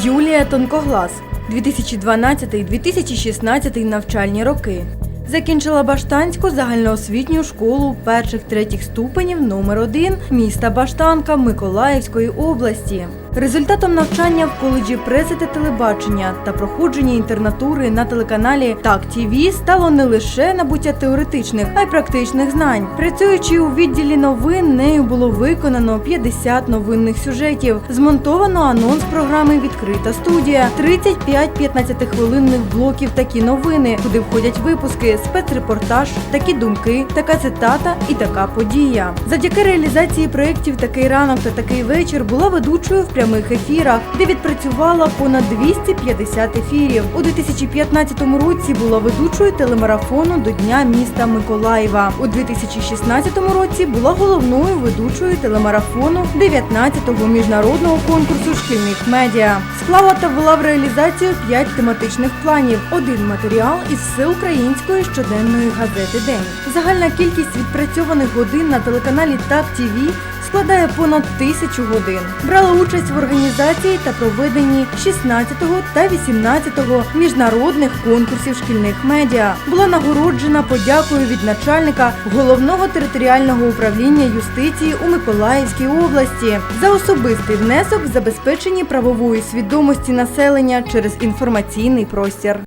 Юлія Тонкоглас 2012-2016 навчальні роки. Закінчила Баштанську загальноосвітню школу перших-третіх ступенів номер 1 міста Баштанка Миколаївської області. Результатом навчання в коледжі преси та телебачення та проходження інтернатури на телеканалі Так ТІВІ стало не лише набуття теоретичних, а й практичних знань. Працюючи у відділі новин, нею було виконано 50 новинних сюжетів, змонтовано анонс програми Відкрита студія, 35 15-хвилинних блоків такі новини, куди входять випуски, спецрепортаж, такі думки, така цитата і така подія. Завдяки реалізації проєктів Такий ранок та такий вечір була ведучою в прямих ефірах, де відпрацювала понад 250 ефірів. У 2015 році була ведучою телемарафону до Дня міста Миколаєва. У 2016 році була головною ведучою телемарафону 19-го міжнародного конкурсу шкільних медіа. Склала та ввела в реалізацію 5 тематичних планів, один матеріал із всеукраїнської щоденної газети День. Загальна кількість відпрацьованих годин на телеканалі Так ТІВІ складає понад тисячу годин. Брала участь в організації та проведенні 16-го та 18-го міжнародних конкурсів шкільних медіа. Була нагороджена подякою від начальника головного територіального управління юстиції у Миколаївській області за особистий внесок в забезпеченні правової свідомості населення через інформаційний простір.